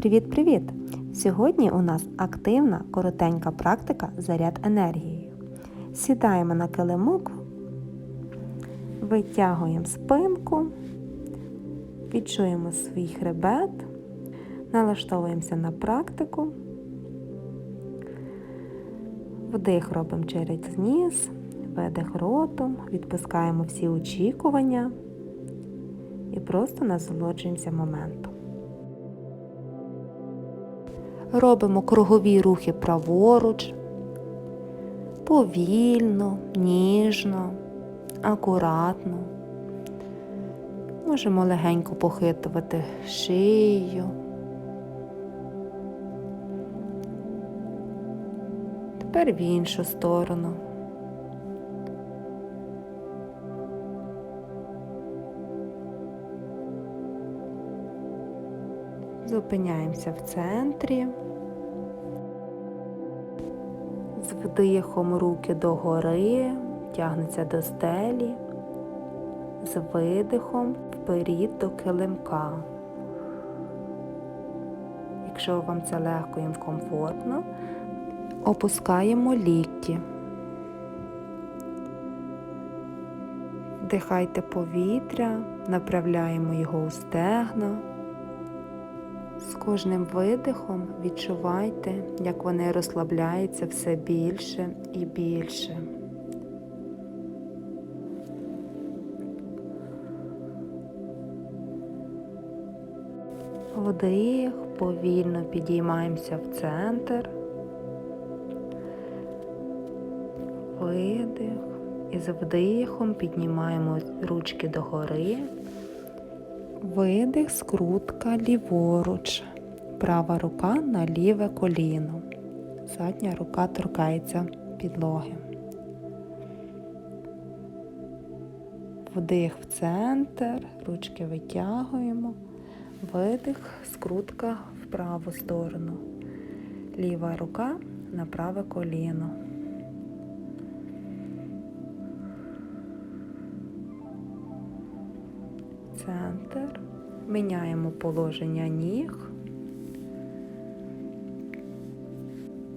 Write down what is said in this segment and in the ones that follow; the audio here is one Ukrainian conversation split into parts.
Привіт-привіт! Сьогодні у нас активна коротенька практика заряд енергією. Сідаємо на килимок, витягуємо спинку, відчуємо свій хребет, налаштовуємося на практику. Вдих робимо через ніс, видих ротом, відпускаємо всі очікування і просто насолоджуємося моментом. Робимо кругові рухи праворуч, повільно, ніжно, акуратно. Можемо легенько похитувати шию. Тепер в іншу сторону. Зупиняємося в центрі. З вдихом руки догори, тягнуться до стелі, з видихом вперед до килимка. Якщо вам це легко і комфортно, опускаємо лікті. Вдихайте повітря, направляємо його у стегна. З кожним видихом відчувайте, як вони розслабляються все більше і більше. Вдих, повільно підіймаємося в центр, видих і з вдихом піднімаємо ручки догори. Видих, скрутка ліворуч. Права рука на ліве коліно. Задня рука торкається підлоги. Вдих в центр, ручки витягуємо. Видих, скрутка в праву сторону. Ліва рука на праве коліно. Центр. Міняємо положення ніг.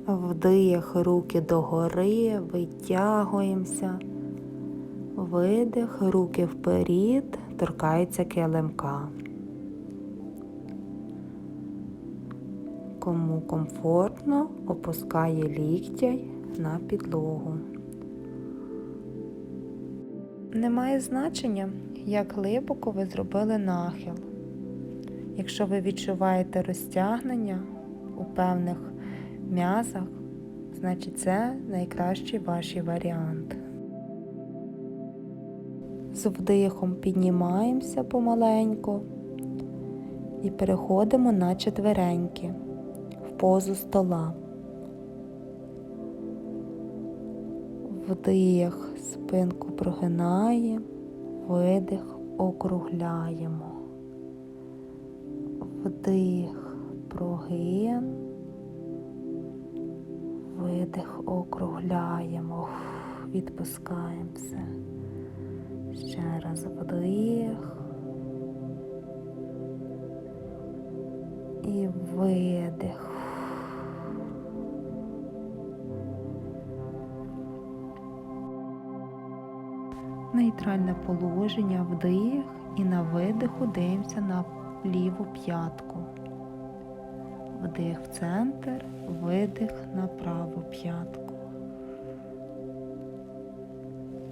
Вдих, руки догори, витягуємося. Видих, руки вперед, торкається килимка. Кому комфортно, опускає ліктя на підлогу. Немає значення, як глибоко ви зробили нахил. Якщо ви відчуваєте розтягнення у певних м'язах, значить це найкращий ваш варіант. З вдихом піднімаємося помаленьку і переходимо на четвереньки в позу стола. Вдих, спинку прогинаємо, видих округляємо. Вдих, прогин, видих округляємо, відпускаємо все. Ще раз вдих і видих. Нейтральне положення, вдих і на видиху дивимося на ліву п'ятку. Вдих в центр, видих на праву п'ятку.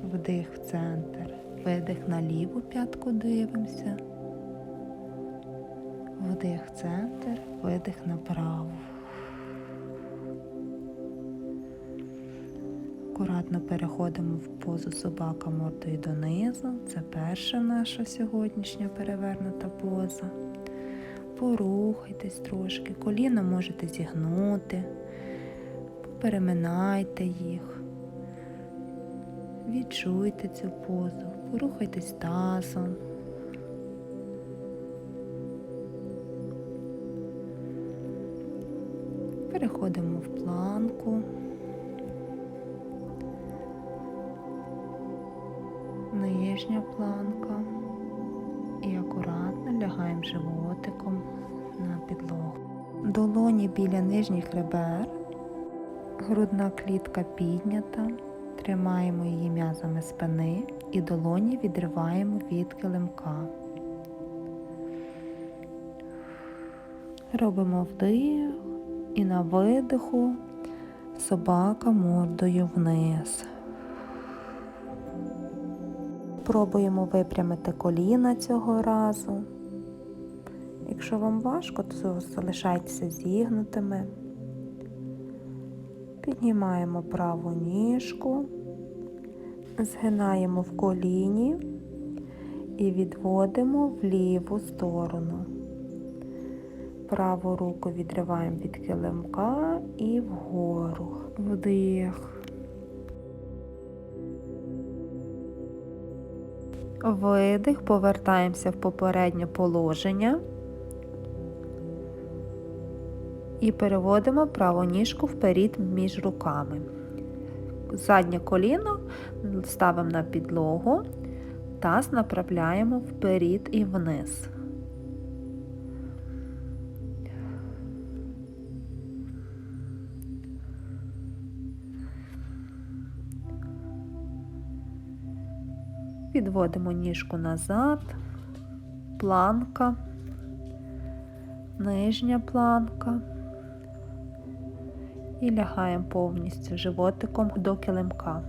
Вдих в центр, видих на ліву п'ятку дивимося. Вдих в центр, видих на праву. Акуратно переходимо в позу собака мордою донизу. Це перша наша сьогоднішня перевернута поза. Порухайтесь трошки, коліна можете зігнути, переминайте їх, відчуйте цю позу, порухайтесь тазом. Переходимо в планку. Нижня планка і акуратно лягаємо животиком на підлогу. Долоні біля нижніх ребер, грудна клітка піднята, тримаємо її м'язами спини і долоні відриваємо від килимка. Робимо вдих і на видиху собака мордою вниз. Пробуємо випрямити коліна цього разу. Якщо вам важко, то залишайтеся зігнутими. Піднімаємо праву ніжку, згинаємо в коліні і відводимо в ліву сторону. Праву руку відриваємо від килимка і вгору. Вдих. Видих, повертаємося в попереднє положення і переводимо праву ніжку вперед між руками. Заднє коліно ставимо на підлогу, таз направляємо вперед і вниз. Підводимо ніжку назад, планка, нижня планка. І лягаємо повністю животиком до килимка.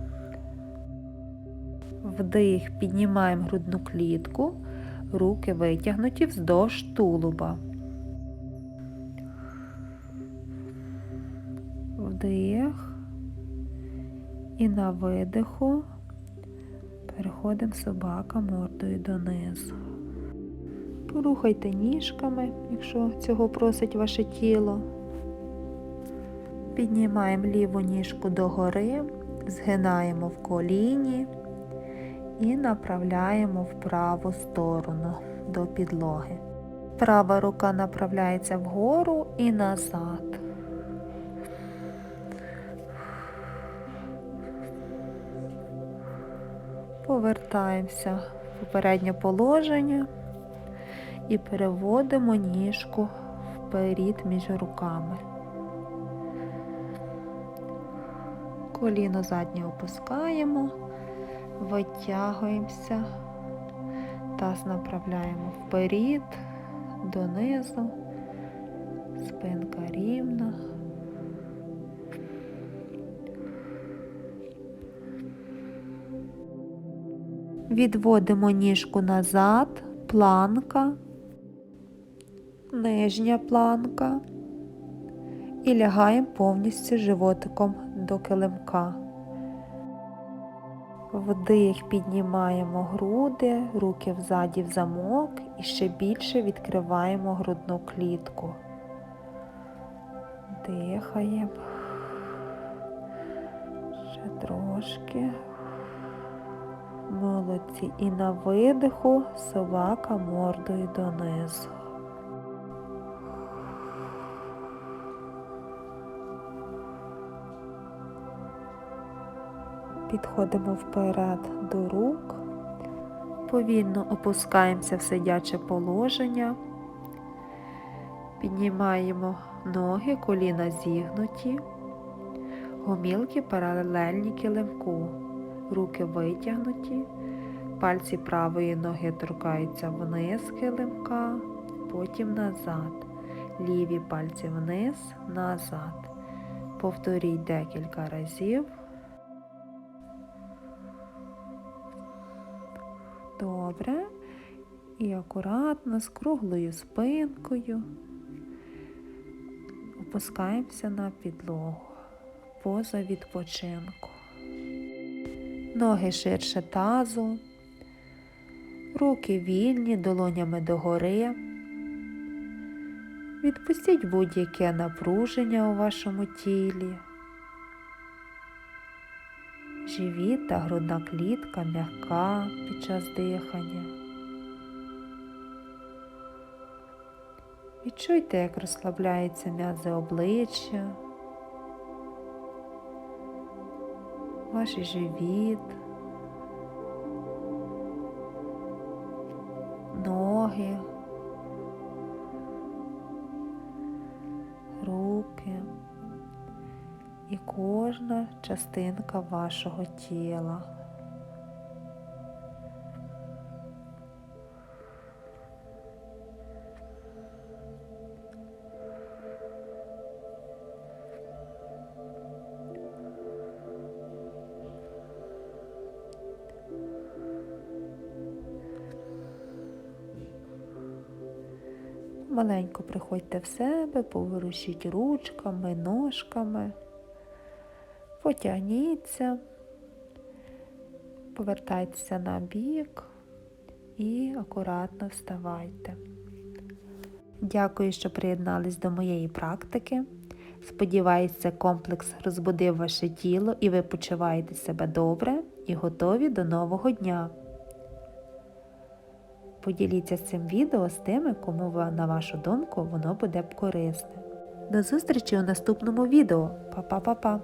Вдих, піднімаємо грудну клітку, руки витягнуті вздовж тулуба. Вдих. І на видиху переходимо собака мордою донизу. Порухайте ніжками, якщо цього просить ваше тіло. Піднімаємо ліву ніжку догори, згинаємо в коліні і направляємо в праву сторону до підлоги. Права рука направляється вгору і назад. Повертаємося в попереднє положення і переводимо ніжку вперед між руками. Коліно заднє опускаємо, витягуємося, таз направляємо вперед, донизу, спинка рівна. Відводимо ніжку назад, планка, нижня планка і лягаємо повністю животиком до килимка. Вдих піднімаємо груди, руки взаді в замок і ще більше відкриваємо грудну клітку. Дихаємо. Ще трошки. Молодці. І на видиху собака мордою донизу. Підходимо вперед до рук, повільно опускаємося в сидяче положення, піднімаємо ноги, коліна зігнуті, гомілки паралельні килимку, руки витягнуті, пальці правої ноги торкаються вниз килимка, потім назад, ліві пальці вниз, назад. Повторіть декілька разів. Добре. І акуратно з круглою спинкою опускаємося на підлогу, поза відпочинку. Ноги ширше тазу, руки вільні, долонями догори. Відпустіть будь-яке напруження у вашому тілі. Живіт та грудна клітка м'яка під час дихання. Відчуйте, як розслабляються м'язи обличчя, ваш живіт, ноги. руки і кожна частинка вашого тіла. Маленько приходьте в себе, поворушіть ручками, ножками, потягніться, повертайтеся на бік і акуратно вставайте. Дякую, що приєднались до моєї практики. Сподіваюся, комплекс розбудив ваше тіло і ви почуваєте себе добре і готові до нового дня. Поділіться цим відео з тими, кому на вашу думку воно буде б корисне. До зустрічі у наступному відео. Па-па-па-па!